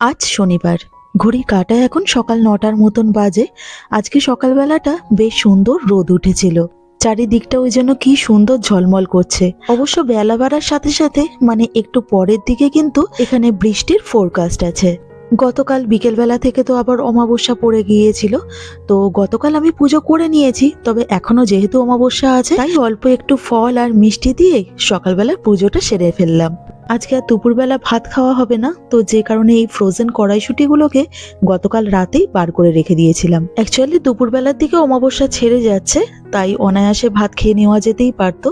আজ শনিবার। ঘড়ি কাটা এখন সকাল নটার মতন বাজে। আজকে সকালবেলাটা বেশ সুন্দর রোদ উঠেছিল। চারিদিকটা ওই জন্য কি সুন্দর ঝলমল করছে। অবশ্য বেলা বাড়ার সাথে সাথে মানে একটু পরের দিকে কিন্তু এখানে বৃষ্টির ফোরকাস্ট আছে। গতকাল বিকেলবেলা থেকে তো আবার অমাবস্যা পড়ে গিয়েছিল। তো গতকাল আমি পুজো করে নিয়েছি, তবে এখনও যেহেতু অমাবস্যা আছে, তাই অল্প একটু ফল আর মিষ্টি দিয়ে সকালবেলা পুজোটা সেরে ফেললাম। আজকে আর দুপুরবেলা ভাত খাওয়া হবে না, তো যে কারণে এই ফ্রোজেন কড়াইশুটিগুলোকে গতকাল রাতেই বার করে রেখে দিয়েছিলাম। অ্যাকচুয়ালি দুপুরবেলার দিকে অমাবস্যা ছেড়ে যাচ্ছে, তাই অনায়াসে ভাত খেয়ে নেওয়া যেতেই পারতো।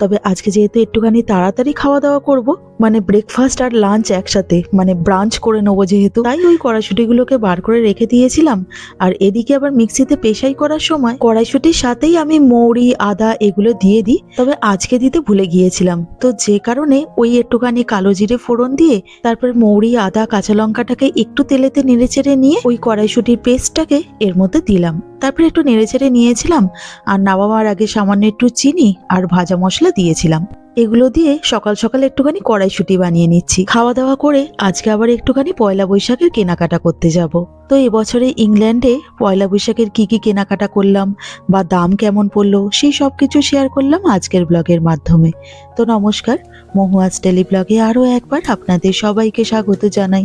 তবে আজকে যেহেতু একটুখানি তাড়াতাড়ি খাওয়া দাওয়া করব মানে ব্রেকফাস্ট আর লাঞ্চ একসাথে মানে ব্রাঞ্চ করে নেব যেহেতু, তাই ওই কড়াইশুটিগুলোকে বার করে রেখে দিয়েছিলাম। আর এদিকে আবার মিক্সিতে পেশাই করার সময় কড়াইশুটির সাথেই আমি মৌরি, আদা এগুলো দিয়ে দিই, তবে আজকে দিতে ভুলে গিয়েছিলাম। তো যে কারণে ওই একটুখানি কালো জিরে ফোড়ন দিয়ে, তারপর মৌরি, আদা, কাঁচা লঙ্কাটাকে একটু তেলেতে নেড়েচেড়ে নিয়ে ওই কড়াইশুটির পেস্টটাকে এর মধ্যে দিলাম। তারপরে একটু নেড়েচেড়ে নিয়েছিলাম, আর নামাবার আগে সামান্য একটু চিনি আর ভাজা মশলা দিয়েছিলাম। এগুলো দিয়ে সকাল সকাল একটুখানি কড়াইশুটি বানিয়ে নিচ্ছি। খাওয়া দাওয়া করে আজকে আবার একটুখানি পয়লা বৈশাখের কেনাকাটা করতে যাব। তো এবছরে ইংল্যান্ডে পয়লা বৈশাখের কি কি কেনাকাটা করলাম বা দাম কেমন পড়ল, সেই সব কিছু শেয়ার করলাম আজকের ব্লগের মাধ্যমে। তো নমস্কার মহুয়াজ টেলি ব্লগে আরও একবার আপনাদের সবাইকে স্বাগত জানাই।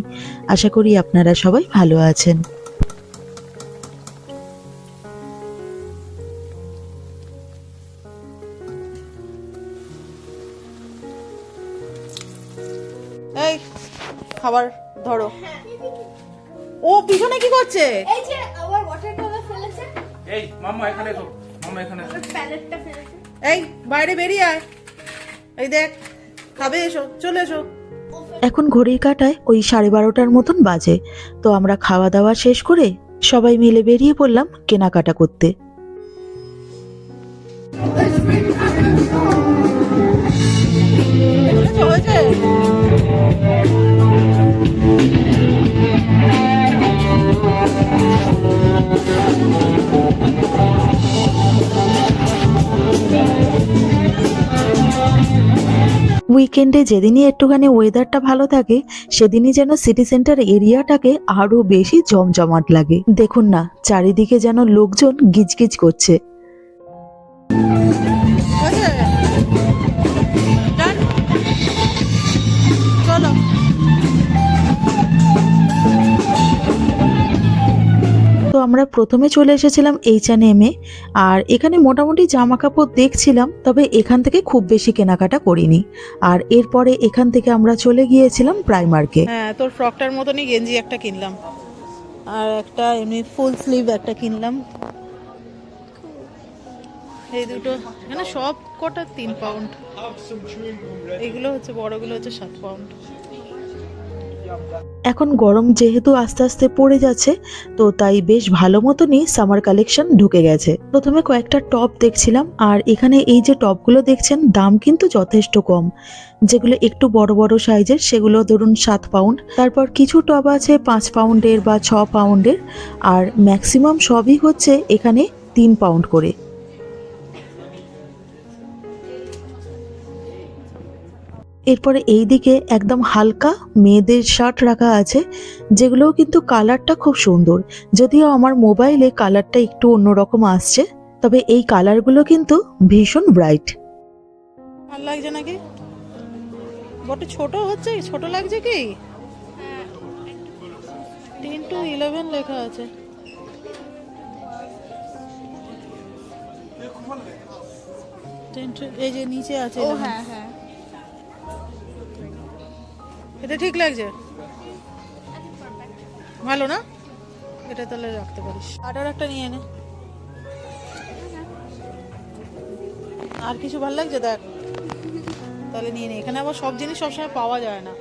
আশা করি আপনারা সবাই ভালো আছেন। এই, বাইরে বেরিয়ে আয়। এই দেখ, খাবে এসো, চলে এসো। এখন ঘড়ির কাটায় ওই সাড়ে বারোটার মতন বাজে। তো আমরা খাওয়া দাওয়া শেষ করে সবাই মিলে বেরিয়ে পড়লাম কেনাকাটা করতে। উইকেন্ডে যেদিনই একটুখানি ওয়েদারটা ভালো থাকে, সেদিনই যেন সিটি সেন্টার এরিয়াটাকে আরও বেশি জমজমাট লাগে। দেখুন না, চারিদিকে যেন লোকজন গিজগিজ করছে। আমরা প্রথমে চলে এসেছিলাম এইচ এন এম এ, আর এখানে মোটামুটি জামা কাপড় দেখছিলাম, তবে এখান থেকে খুব বেশি কেনাকাটা করিনি। আর এরপরে এখান থেকে আমরা চলে গিয়েছিলাম প্রাইমার্কে হ্যাঁ তোর ফ্রকটার মতনই গেঞ্জি একটা কিনলাম। আর একটা এমনি ফুল স্লিভ একটা কিনলাম। এই দুটো, এখানে সব কটা তিন পাউন্ড এগুলো হচ্ছে, বড়গুলো হচ্ছে সাত পাউন্ড এখন গরম যেহেতু আস্তে আস্তে পড়ে যাচ্ছে, তো তাই বেশ ভালো মতনই সামার কালেকশন ঢুকে গেছে। প্রথমে কয়েকটা টপ দেখছিলাম, আর এখানে এই যে টপগুলো দেখছেন, দাম কিন্তু যথেষ্ট কম। যেগুলো একটু বড় বড় সাইজের সেগুলো ধরুন সাত পাউন্ড তারপর কিছু টপ আছে পাঁচ পাউন্ডের বা ছ পাউন্ডের আর ম্যাক্সিমাম সবই হচ্ছে এখানে তিন পাউন্ড করে। এরপরে এই দিকে একদম হালকা মেয়েদের শার্ট রাখা আছে যেগুলোও কিন্তু কালারটা খুব সুন্দর। যদিও আমার মোবাইলে কালারটা একটু অন্যরকম আসছে তবে এই কালারগুলো কিন্তু ভীষণ ব্রাইট ভালো লাগছে নাকি? বটে ছোট হচ্ছে ছোট লাগছে কি? টেন টু ইলেভেন লেখা আছে। টেন টু এই যে নিচে আছে হ্যাঁ হ্যাঁ। এটা ঠিক লাগছে? ভালো না? এটা তাহলে রাখতে পারিস। আটার একটা নিয়ে নে। আর কিছু ভালো লাগছে? দেখ। তাহলে নিয়ে নে। এখানে আবার সব জিনিস সবসময় পাওয়া যায় না।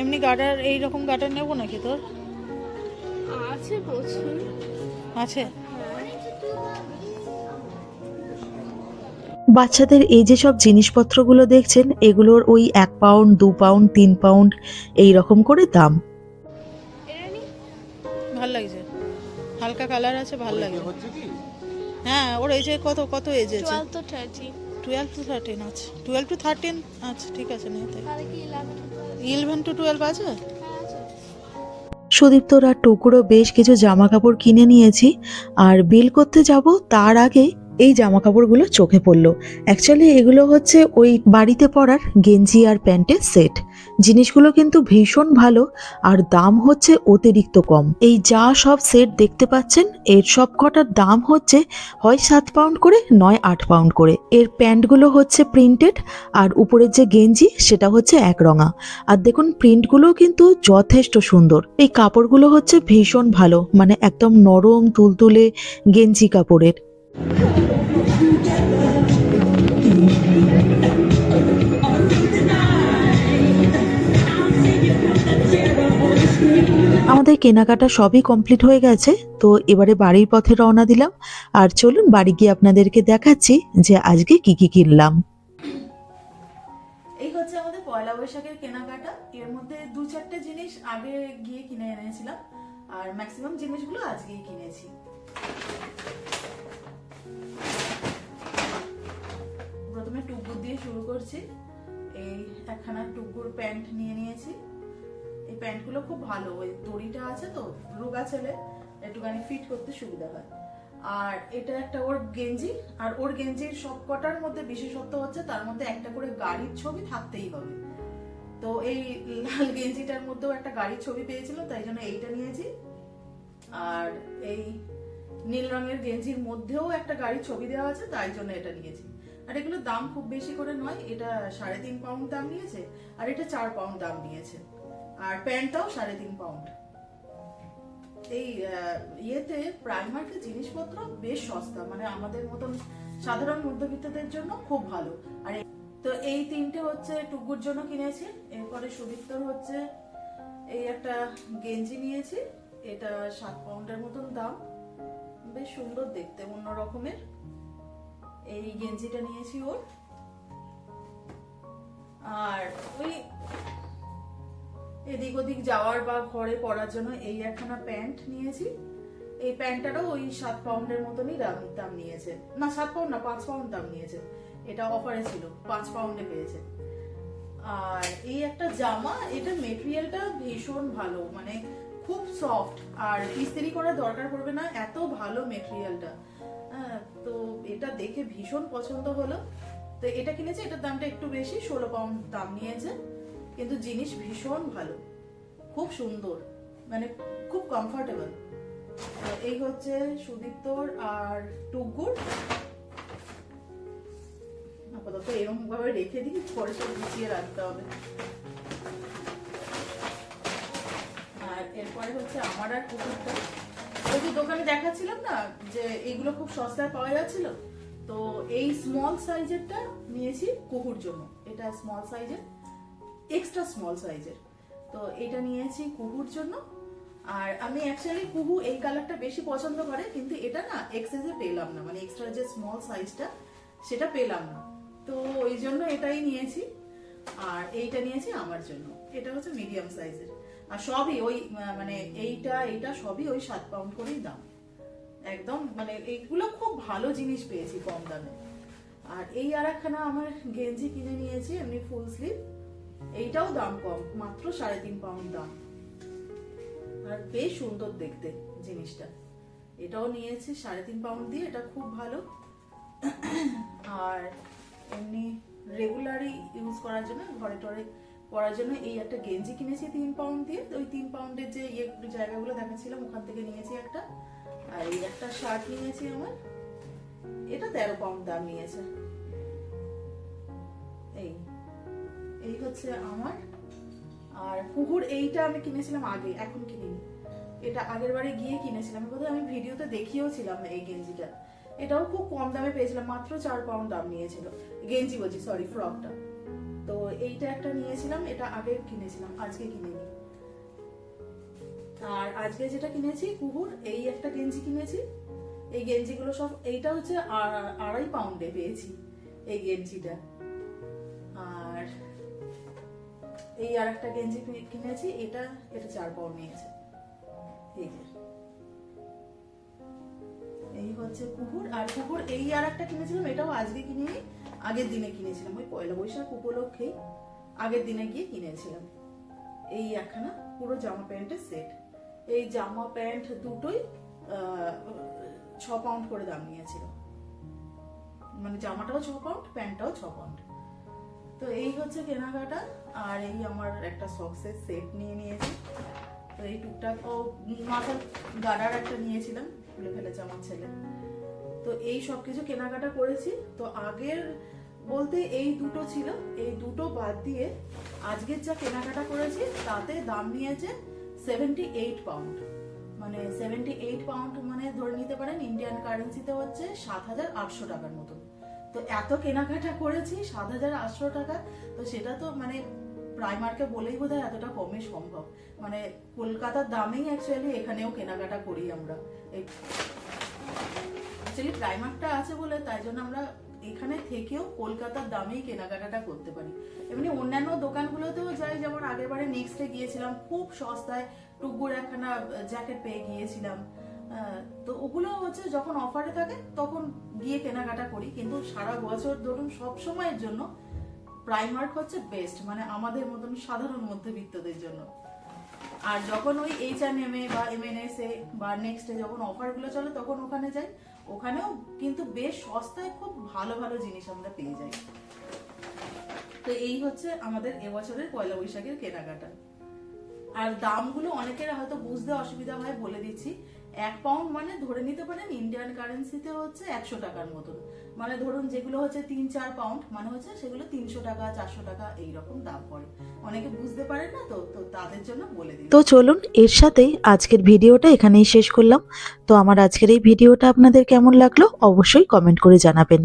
এমনি গার্ডার এইরকম গার্ডার নেব নাকি তোর? আছে প্রচুর। আছে? বাচ্চাদের এই যে সব জিনিসপত্রগুলো দেখছেন এগুলোর ওই এক পাউন্ড দু পাউন্ড তিন পাউন্ড এই রকম করে দাম। ভালো লাগছে। হালকা কালার আছে ভালো লাগছে। হ্যাঁ ওর এজে কত কত এজ আছে? টুয়েলভ টু থার্টিন আছে। টুয়েলভ টু থার্টিন আচ্ছা ঠিক আছে নিয়ে তাই। তাহলে কি ইলেভেন টু টুয়েলভ আছে? হ্যাঁ আছে। সুদীপ্তর আর টুকুরও বেশ কিছু জামা কাপড় কিনে নিয়েছি। আর বিল করতে যাব তার আগে এই জামা কাপড়গুলো চোখে পড়ল। অ্যাকচুয়ালি এগুলো হচ্ছে ওই বাড়িতে পরার গেঞ্জি আর প্যান্টের সেট। জিনিসগুলো কিন্তু ভীষণ ভালো আর দাম হচ্ছে অতিরিক্ত কম। এই যা সব সেট দেখতে পাচ্ছেন, এর সব কটার দাম হচ্ছে হয় সাত পাউন্ড করে, নয় আট পাউন্ড করে। এর প্যান্টগুলো হচ্ছে প্রিন্টেড আর উপরের যে গেঞ্জি, সেটা হচ্ছে এক রঙা। আর দেখুন প্রিন্টগুলো কিন্তু যথেষ্ট সুন্দর। এই কাপড়গুলো হচ্ছে ভীষণ ভালো মানে একদম নরম, তুলতুলে গেঞ্জি কাপড়ের। আমাদের কেনাকাটা সবই কমপ্লিট হয়ে গেছে, তো এবারে বাড়ির পথে রওনা দিলাম। আর চলুন, বাড়ি গিয়ে আপনাদেরকে দেখাচ্ছি যে আজকে কি কি কিনলাম। এই হচ্ছে আমাদের পয়লা বৈশাখের কেনাকাটা। এর মধ্যে দু চারটে জিনিস আগে গিয়ে কিনে এনেছিলাম, আর ম্যাক্সিমাম জিনিসগুলো আজকেই কিনেছি। প্রথমে টুকুর দিয়ে শুরু করছি। এই একখানা টুকুর প্যান্ট নিয়ে নিয়েছি। এই প্যান্টগুলো খুব ভালো, ওই দড়িটা আছে তো, রোগা ছেলে, একটুখানি ফিট করতে সুবিধা হয়। আর এটা একটা ওর গেঞ্জি, আর ওর গেঞ্জির সব কটার মধ্যে বিশেষত্ব হচ্ছে তার মধ্যে একটা করে গাড়ির ছবি থাকতেই হবে। তো এই লাল গেঞ্জিটার মধ্যেও একটা গাড়ির ছবি পেয়েছিল, তাই জন্য এইটা নিয়েছি। আর এই নীল রঙের গেঞ্জির মধ্যেও একটা গাড়ির ছবি দেওয়া আছে, তাই জন্য এটা নিয়েছি। আর এগুলোর দাম খুব বেশি করে নয়, এটা সাড়ে তিন পাউন্ড দাম নিয়েছে, আর এটা চার পাউন্ড দাম নিয়েছে। আর প্যান্টটাও সাড়ে তিন পাউন্ড এই ইয়েতে প্রাইমার্কের জিনিসপত্র বেশ সস্তা মানে আমাদের মতন সাধারণ মধ্যবিত্তদের জন্য খুব ভালো। আর তো এই তিনটে হচ্ছে টুকুর জন্য কিনেছি। এরপরে সুদীপ্তর হচ্ছে এই একটা গেঞ্জি নিয়েছি। এটা সাত পাউন্ডের মতন দাম। বেশ সুন্দর দেখতে, অন্য রকমের। এই গেঞ্জিটা নিয়েছি ওর। আর ওই এদিক ওদিক যাওয়ার বা ঘরে পরার জন্য এই একখানা প্যান্ট নিয়েছি। এই প্যান্টটারও ওই সাত পাউন্ডের মতনই দাম দাম নিয়েছে। না সাত পাউন্ড না পাঁচ পাউন্ড দাম নিয়েছে। এটা অফারে ছিল পাঁচ পাউন্ডে পেয়েছে। আর এই একটা জামা এটা মেটেরিয়ালটা ভীষণ ভালো মানে খুব সফট আর ইস্ত্রি করার দরকার পড়বে না এত ভালো মেটেরিয়ালটা। হ্যাঁ, তো এটা দেখে ভীষণ পছন্দ হলো। তো এটা কিনেছে এটার দামটা একটু বেশি ষোলো পাউন্ড দাম নিয়েছে। কিন্তু জিনিস ভীষণ ভালো। খুব সুন্দর মানে খুব কমফোর্টেবল এই হচ্ছে সুদীপ্তর আর টুকুর। আপাতত এরকম ভাবে রেখে দিই, পরে সব গুছিয়ে রাখতে হবে। আর এরপরে হচ্ছে আমার আর কুকুরটা। ওই যে দোকানে দেখাচ্ছিলাম না, যে এগুলো খুব সস্তায় পাওয়া যাচ্ছিল? তো এই স্মল সাইজেরটা নিয়েছি কুকুর জন্য। এটা স্মল সাইজের এক্সট্রা স্মল সাইজের তো এটা নিয়েছি কুহুর জন্য। আর আমি অ্যাকচুয়ালি কুহু এই কালারটা বেশি পছন্দ করে, কিন্তু এটা না এক্সেসে পেলাম না। মানে এক্সট্রা যে স্মল সাইজটা সেটা পেলাম না। তো ওই জন্য এটাই নিয়েছি। আর এইটা নিয়েছি আমার জন্য। এটা হচ্ছে মিডিয়াম সাইজের আর সবই ওই মানে এইটা এইটা সবই ওই সাত পাউন্ড করেই দাম। একদম মানে এইগুলো খুব ভালো জিনিস পেয়েছি কম দামে। আর এই আর একখানা আমার গেঞ্জি কিনে নিয়েছি, এমনি ফুল স্লিভ এইটাও দাম কম, মাত্র সাড়ে তিন পাউন্ড দাম। আর বেশ সুন্দর দেখতে জিনিসটা। এটাও নিয়েছি সাড়ে তিন পাউন্ড দিয়ে, এটা খুব ভালো। আর এমনি রেগুলারই ইউজ করার জন্য, ঘরে টরে পরার জন্য এই একটা গেঞ্জি কিনেছি তিন পাউন্ড দিয়ে। ওই তিন পাউন্ডের যে ইয়ে জায়গাগুলো দেখাচ্ছিলাম, ওখান থেকে নিয়েছি একটা। আর এই একটা শার্ট নিয়েছি আমার। এটা তেরো পাউন্ড দাম নিয়েছে। এই। এই হচ্ছে আমার। আর কুকুর এইটা আমি কিনেছিলাম আগে, এখন কিনিনি। এটা আগের বারে গিয়ে কিনেছিলাম। বোধহয় আমি ভিডিওতে দেখিয়েওছিলাম এই গেঞ্জিটা। এটাও খুব কম দামে পেয়েছিলাম, মাত্র চার পাউন্ড দাম নিয়েছিল। গেঞ্জি বলছি সরি ফ্রকটা তো এইটা একটা নিয়েছিলাম, এটা আগে কিনেছিলাম, আজকে কিনিনি। আর আজকে যেটা কিনেছি কুকুর এই একটা গেঞ্জি কিনেছি। এই গেঞ্জিগুলো সব, এইটা হচ্ছে আড়াই পাউন্ডে পেয়েছি, এই গেঞ্জিটা। এই আর একটা গেঞ্জি কিনেছি, এটা এটা চার পাউন্ড নিয়েছে। এই যে। এই হচ্ছে কুকুর, আর কুকুর এই আর একটা কিনেছিলাম, এটাও আজকে কিনিনি আগের দিনে কিনেছিলাম। ওই পয়লা বৈশাখ উপলক্ষেই আগের দিনে গিয়ে কিনেছিলাম। এই একখানা পুরো জামা প্যান্টের সেট। এই জামা প্যান্ট দুটোই ছ পাউন্ড করে দাম নিয়েছিল। মানে জামাটাও ছ পাউন্ড, প্যান্টটাও ছ পাউন্ড। তো এই হচ্ছে কেনাকাটা আর এই আমার একটা সক্সের সেট নিয়ে নিয়েছি। তো এই টুকটাক, ও মাথার গাডার একটা নিয়েছিলাম, খুলে ফেলেছে আমার ছেলে। তো এই সব কিছু কেনাকাটা করেছি। তো আগের বলতে এই দুটো ছিল, এই দুটো বাদ দিয়ে আজকের যা কেনাকাটা করেছি, তাতে দাম নিয়েছে সেভেন্টি এইট পাউন্ড মানে সেভেন্টি এইট পাউন্ড মানে ধরে নিতে পারেন ইন্ডিয়ান কারেন্সিতে হচ্ছে সাত হাজার আটশো টাকার মতন। তো এত কেনাকাটা করেছি সাত হাজার আটশো টাকা, তো সেটা তো মানে প্রাইমার্কে বলেই বোধ এতটা কমে সম্ভব। মানে কলকাতার দামেই অ্যাকচুয়ালি এখানেও কেনাকাটা করি আমরা। অ্যাকচুয়ালি প্রাইমার্কটা আছে বলে তাই জন্য আমরা এখানে থেকেও কলকাতার দামেই কেনাকাটাটা করতে পারি। এমনি অন্যান্য দোকানগুলোতেও যাই, যেমন আগের বারে নেক্সটে গিয়েছিলাম, খুব সস্তায় টুকুর একখানা জ্যাকেট পেয়ে গিয়েছিলাম। তো ওগুলো হচ্ছে যখন অফারে থাকে, তখন গিয়ে কেনাকাটা করি। কিন্তু সারা বছর ধরুন সব সময়ের জন্য প্রাইমার্ক হচ্ছে বেস্ট মানে আমাদের মতন সাধারণ মধ্যবিত্তদের জন্য। আর যখন ওই এইচ এন এম এ বা এম এন এস এ বা নেক্সটে যখন অফারগুলো চলে, তখন ওখানে যাই। ওখানেও কিন্তু বেশ সস্তায় খুব ভালো ভালো জিনিস আমরা পেয়ে যাই। তো এই হচ্ছে আমাদের এবছরের পয়লা বৈশাখের কেনাকাটা। আর দামগুলো অনেকের হয়তো বুঝতে অসুবিধা হয় বলে দিচ্ছি। এক পাউন্ড মানে ধরে নিতে পারেন ইন্ডিয়ান কারেন্সিতে হচ্ছে একশো টাকার মতন। মানে ধরুন যেগুলো হচ্ছে তিন চার পাউন্ড মানে হচ্ছে সেগুলো তিনশো টাকা, চারশো টাকা এইরকম দাম পড়ে। অনেকে বুঝতে পারেন না তো তো তাদের জন্য বলে দিই তো চলুন, এর সাথেই আজকের ভিডিওটা এখানেই শেষ করলাম। তো আমার আজকের এই ভিডিওটা আপনাদের কেমন লাগল অবশ্যই কমেন্ট করে জানাবেন।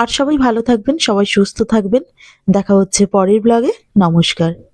আর সবাই ভালো থাকবেন, সবাই সুস্থ থাকবেন। দেখা হচ্ছে পরের ব্লগে নমস্কার।